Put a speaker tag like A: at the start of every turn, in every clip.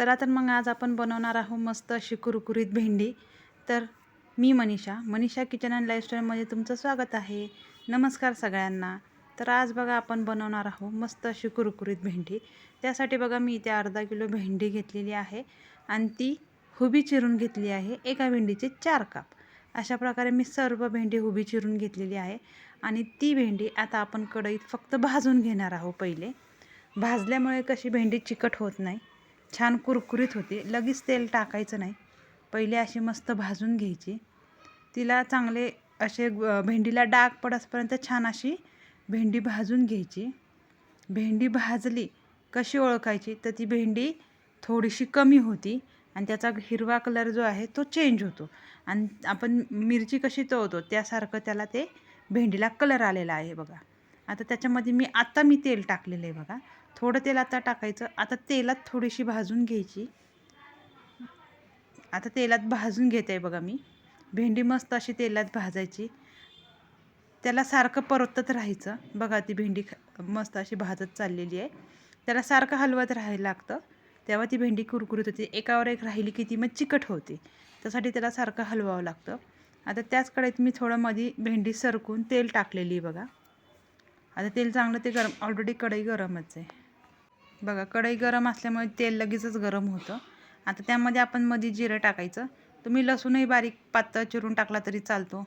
A: चला तर मग आज आपण बनवणार आहोत मस्त अशी कुरकुरीत भेंडी. तर मी मनीषा मनीषा किचन अँड लाईफस्टाईलमध्ये तुमचं स्वागत आहे. नमस्कार सगळ्यांना. तर आज बघा आपण बनवणार आहोत मस्त अशी कुरकुरीत भेंडी. त्यासाठी बघा मी इथे अर्धा किलो भेंडी घेतलेली आहे आणि ती हुबी चिरून घेतली आहे एका भेंडीचे चार काप. अशा प्रकारे मी सर्व भेंडी हुबी चिरून घेतलेली आहे आणि ती भेंडी आता आपण कढईत फक्त भाजून घेणार आहोत पहिले. भाजल्यामुळे कशी भेंडी चिकट होत नाही. छान कुरकुरीत होते. लगेच तेल टाकायचं नाही. पहिले अशी मस्त भाजून घ्यायची. तिला चांगले असे भेंडीला डाग पडसपर्यंत छान अशी भेंडी भाजून घ्यायची. भेंडी भाजली कशी ओळखायची? तर ती भेंडी थोडीशी कमी होती आणि त्याचा हिरवा कलर जो आहे तो चेंज होतो. आणि आपण मिरची कशी तळतो त्यासारखं त्याला ते भेंडीला कलर आलेला आहे बघा. आता त्याच्यामध्ये मी आत्ता मी तेल टाकलेलं आहे बघा. थोडं तेल आता टाकायचं. आता तेलात थोडीशी भाजून घ्यायची. आता तेलात भाजून घेते बघा मी. भेंडी मस्त अशी तेलात भाजायची. त्याला सारखं परतत राहायचं. बघा ती भेंडी ख- मस्त अशी भाजत चाललेली आहे. त्याला सारखं हलवत राहायला लागतं. तेव्हा ती भेंडी कुरकुरीत होते. एकावर एक राहिली की ती मग चिकट होते. त्यासाठी त्याला सारखं हलवावं लागतं. आता त्याच कढईत मी थोडं मध्ये भेंडी सरकून तेल टाकलेली आहे बघा. आता तेल चांगलं ते गरम ऑलरेडी कढई गरमच आहे. बघा कढई गरम असल्यामुळे तेल लगेचच गरम होतं. आता त्यामध्ये आपण मध्ये जिरं टाकायचं. तुम्ही लसूणही बारीक पातळ चिरून टाकला तरी चालतो.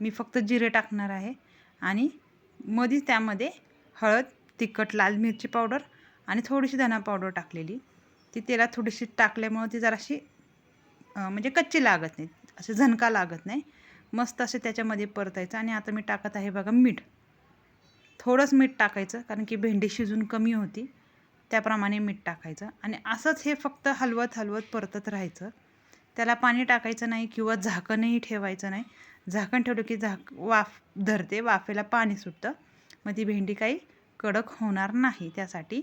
A: मी फक्त जिरे टाकणार आहे. आणि मध्येच त्यामध्ये हळद तिखट लाल मिरची पावडर आणि थोडीशी धना पावडर टाकलेली. ती तेलात थोडीशी टाकल्यामुळं ती जराशी म्हणजे कच्ची लागत नाही. असे झणका लागत नाही. मस्त असे त्याच्यामध्ये परतायचं. आणि आता मी टाकत आहे बघा मीठ. थोडंच मीठ टाकायचं कारण की भेंडी शिजून कमी होती. त्याप्रमाणे मीठ टाकायचं आणि असंच हे फक्त हलवत हलवत परतत राहायचं. त्याला पाणी टाकायचं नाही किंवा झाकणही ठेवायचं नाही. झाकण ठेवलं की झाक वाफ धरते वाफेला पाणी सुटतं. मग ती भेंडी काही कडक होणार नाही त्यासाठी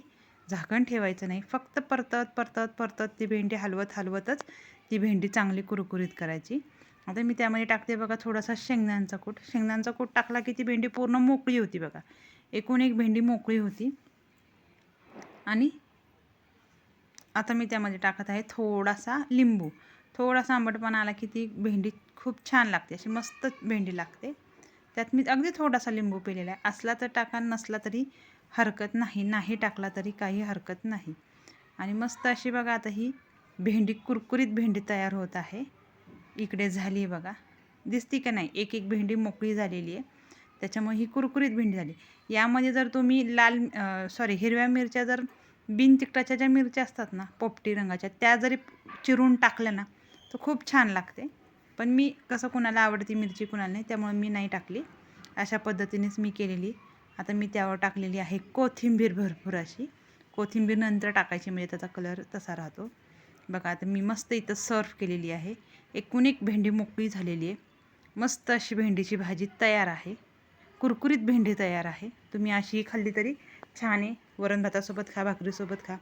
A: झाकण ठेवायचं नाही. फक्त परतत परतत परतत ती भेंडी हलवत हलवतच ती भेंडी चांगली कुरकुरीत करायची. आता मी त्यामध्ये टाकते बघा थोडासा शेंगदाण्याचा कूट. शेंगदाण्याचा कूट टाकला की ती भेंडी पूर्ण मोकळी होती बघा. एकूण एक भेंडी मोकळी होती. आणि आता मी त्यामध्ये टाकत आहे थोडासा लिंबू. थोडासा आंबटपणा आला की ती भेंडी खूप छान लागते. अशी मस्त भेंडी लागते. त्यात मी अगदी थोडासा लिंबू पिलेला आहे. असला तर टाका नसला तरी हरकत नाही. नाही टाकला तरी काही हरकत नाही. आणि मस्त अशी बघा आता ही भेंडी कुरकुरीत भेंडी तयार होत आहे. इकडे झाली आहे बघा. दिसती का नाही? एक एक भेंडी मोकळी झालेली आहे. त्याच्यामुळे ही कुरकुरीत भेंडी झाली. यामध्ये जर तुम्ही लाल सॉरी हिरव्या मिरच्या जर बिन तिकटाच्या ज्या मिरच्या असतात ना पोपटी रंगाच्या त्या जरी चिरून टाकल्या ना तर खूप छान लागते. पण मी कसं कुणाला आवडती मिरची कुणाला नाही त्यामुळे मी नाही टाकली. अशा पद्धतीनेच मी केलेली. आता मी त्यावर टाकलेली आहे कोथिंबीर भरपूर अशी. कोथिंबीर नंतर टाकायची म्हणजे त्याचा कलर तसा राहतो. बघा आता मी मस्त इथं सर्व केलेली आहे. एकूण एक भेंडी मोकळी झालेली आहे. मस्त अशी भेंडीची भाजी तयार आहे. कुरकुरीत भेंडी तयार आहे. तुम्ही अशी खाल्ली तरी छान. आहे वरण भातासोबत खा भाकरीसोबत खा.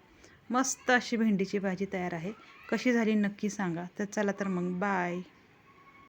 A: मस्त अशी भेंडीची भाजी तयार आहे. कशी झाली नक्की सांगा. तर चला तर मग बाय